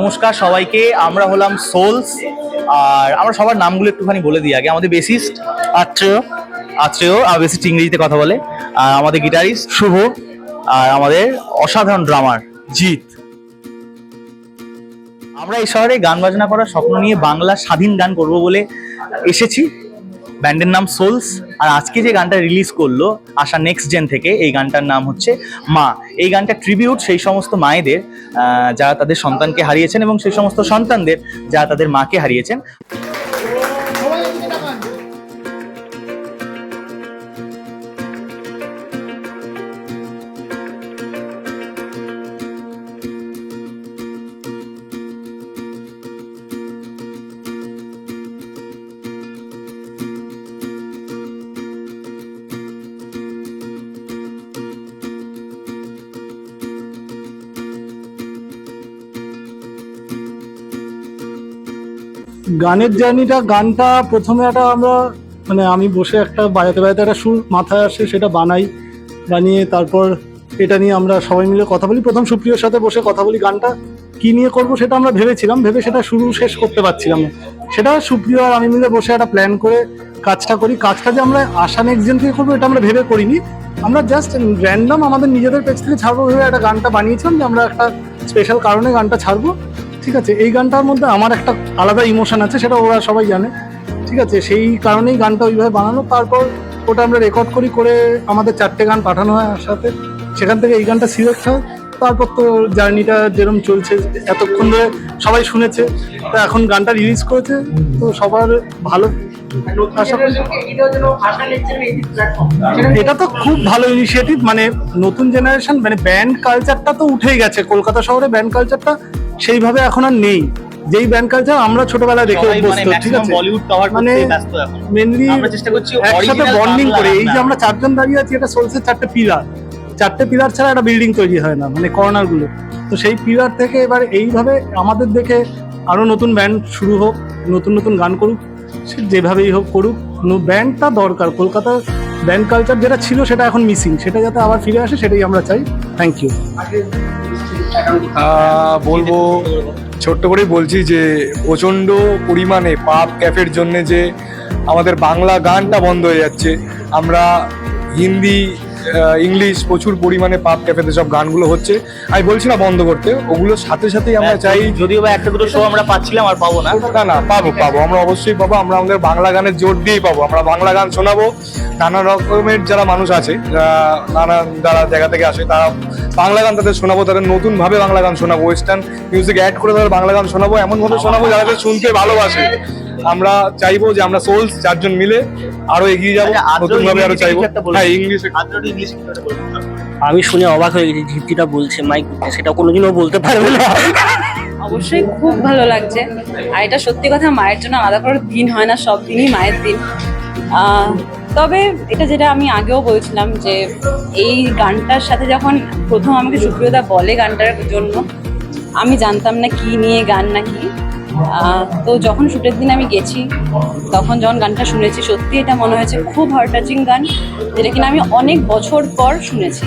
নমস্কার সবাইকে, আমরা হলাম সোলস আর আমরা সবার নামগুলো একটুখানি বলে দিই আগে। আমাদের বেসিস্ট আত্রেয় আত্রেয়, আর বেসিস্ট ইংরেজিতে কথা বলে। আর আমাদের গিটারিস্ট শুভ, আর আমাদের অসাধারণ ড্রামার জিৎ। আমরা এই শহরে গান বাজনা করার স্বপ্ন নিয়ে বাংলা স্বাধীন গান করব বলে এসেছি। ব্যান্ডের নাম সোলস, আর আজকে যে গানটা রিলিজ করল আসা নেক্সট জেন থেকে, এই গানটার নাম হচ্ছে মা। এই গানটা ট্রিবিউট সেই সমস্ত মায়েদের যারা তাদের সন্তানকে হারিয়েছেন এবং সেই সমস্ত সন্তানদের যারা তাদের মাকে হারিয়েছেন। গানের জার্নিটা, গানটা প্রথমে একটা আমরা মানে আমি বসে একটা বাজাতে বাজাতে একটা সুর মাথায় আসে, সেটা বানাই, বানিয়ে তারপর এটা নিয়ে আমরা সবাই মিলে কথা বলি। প্রথম সুপ্রিয়র সাথে বসে কথা বলি গানটা, কি নিয়ে করব সেটা আমরা ভেবেছিলাম, ভেবে সেটা শুরু শেষ করতে পারছিলাম না। সেটা সুপ্রিয় আর আমি মিলে বসে একটা প্ল্যান করে কাজটা করি। কাজটা যে আমরা আশা নেক্সট জেন থেকে করব, এটা আমরা ভেবে করিনি। আমরা জাস্ট র্যান্ডম আমাদের নিজেদের পেজ থেকে ছাড়বো ভেবে একটা গানটা বানিয়েছিলাম যে আমরা একটা স্পেশাল কারণে গানটা ছাড়বো। ঠিক আছে, এই গানটার মধ্যে আমার একটা আলাদা ইমোশন আছে, সেটা ওরা সবাই জানে। ঠিক আছে, সেই কারণেই গানটা ওইভাবে বানানো। তারপর ওটা আমরা রেকর্ড করি, করে আমাদের চারটে গান পাঠানো হয় সাথে। সেখান থেকে এই গানটা সিলেক্ট হয়। তারপর তো জার্নিটা যেরকম চলছে, এতক্ষণ ধরে সবাই শুনেছে। তো এখন গানটা রিলিজ করেছে, তো সবার ভালো। এটা তো খুব ভালো ইনিশিয়েটিভ মানে নতুন জেনারেশন মানে ব্যান্ড কালচারটা তো উঠেই গেছে। কলকাতা শহরে ব্যান্ড কালচারটা সেইভাবে এখন আর নেই। যেই ব্যান্ড কালচার আমরা ছোটবেলায় দেখে মানে অভ্যস্ত ঠিক আছে? মানে মেনলি আমরা চেষ্টা করছি একসাথে বন্ডিং করে। এই যে আমরা চারজন দাঁড়িয়ে আছি এটা সোলসের চারটে পিলার চারটে পিলার ছাড়া একটা বিল্ডিং তৈরি হয় না মানে কর্নারগুলো। তো সেই পিলার থেকে এবার এইভাবে আমাদের দেখে আরও নতুন ব্যান্ড শুরু হোক নতুন নতুন গান করুক সে যেভাবেই হোক করুক। ব্যান্ডটা দরকার। কলকাতার ব্যান্ড কালচার যেটা ছিল সেটা এখন মিসিং সেটা যাতে আবার ফিরে আসে, সেটাই আমরা চাই। থ্যাংক ইউ বলব, ছোট্ট করেই বলছি যে, প্রচণ্ড পরিমাণে পাপ ক্যাফের জন্য যে আমাদের বাংলা গানটা বন্ধ হয়ে যাচ্ছে। আমরা হিন্দি ইংলিশ প্রচুর পরিমাণে পাপ ক্যাফেতে সব গানগুলো হচ্ছে। আমি বলছি না বন্ধ করতে ওগুলোর সাথে সাথেই আমরা চাই। যদিও বা একটা দুটো শো আমরা পাচ্ছিলাম আর পাবো না। না না পাবো পাবো আমরা অবশ্যই পাবো আমরা আমাদের বাংলা গানের জোর দিয়েই পাবো আমরা বাংলা গান শোনাবো। নানা রকমের যারা মানুষ আছে নানা যারা জায়গা থেকে আসে তারা বাংলা গান তাদের শোনাবো তাদের নতুন ভাবে বাংলা গান শোনাবো ওয়েস্টার্ন মিউজিক অ্যাড করে তাদের বাংলা গান শোনাবো এমন ভাবে শোনাবো যারা শুনতে ভালোবাসে। আমরা চাইব যে আমরা সোলস চারজন মিলে আরও এগিয়ে যাব আচ্ছা, নতুন ভাবে আরও চাইব। হ্যাঁ ইংলিশ। আমি শুনে অবাক হয়ে গেছি ঝিপটিটা বলছে মাইক সেটা কোনোদিনও বলতে পারবে না। অবশ্যই খুব ভালো লাগছে। আর এটা সত্যি কথা মায়ের জন্য আলাদা করে দিন হয় না সব দিনই মায়ের দিন। তবে এটা যেটা আমি আগেও বলছিলাম যে এই গানটার সাথে যখন প্রথম আমাকে সুপ্রিয়দা বলে গানটার জন্য আমি জানতাম না কি নিয়ে গান না কি তো যখন শুটের দিন আমি গেছি, তখন যখন গানটা শুনেছি সত্যি এটা মনে হয়েছে খুব হার্ট টাচিং গান, যেটা কিনা আমি অনেক বছর পর শুনেছি।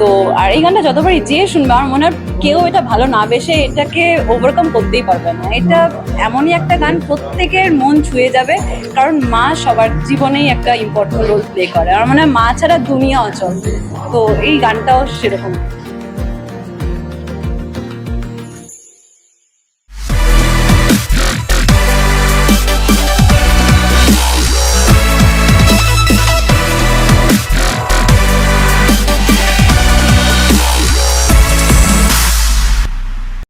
তো আর এই গানটা যতবারই যে শুনবে, আমার মনে হয় কেউ এটা ভালো না বেসে এটাকে ওভারকাম করতেই পারবে না। এটা এমনই একটা গান, প্রত্যেকের মন ছুঁয়ে যাবে, কারণ মা সবার জীবনেই একটা ইম্পর্টেন্ট রোল প্লে করে। আমার মনে হয় মা ছাড়া দুনিয়া অচল। তো এই গানটাও সেরকম।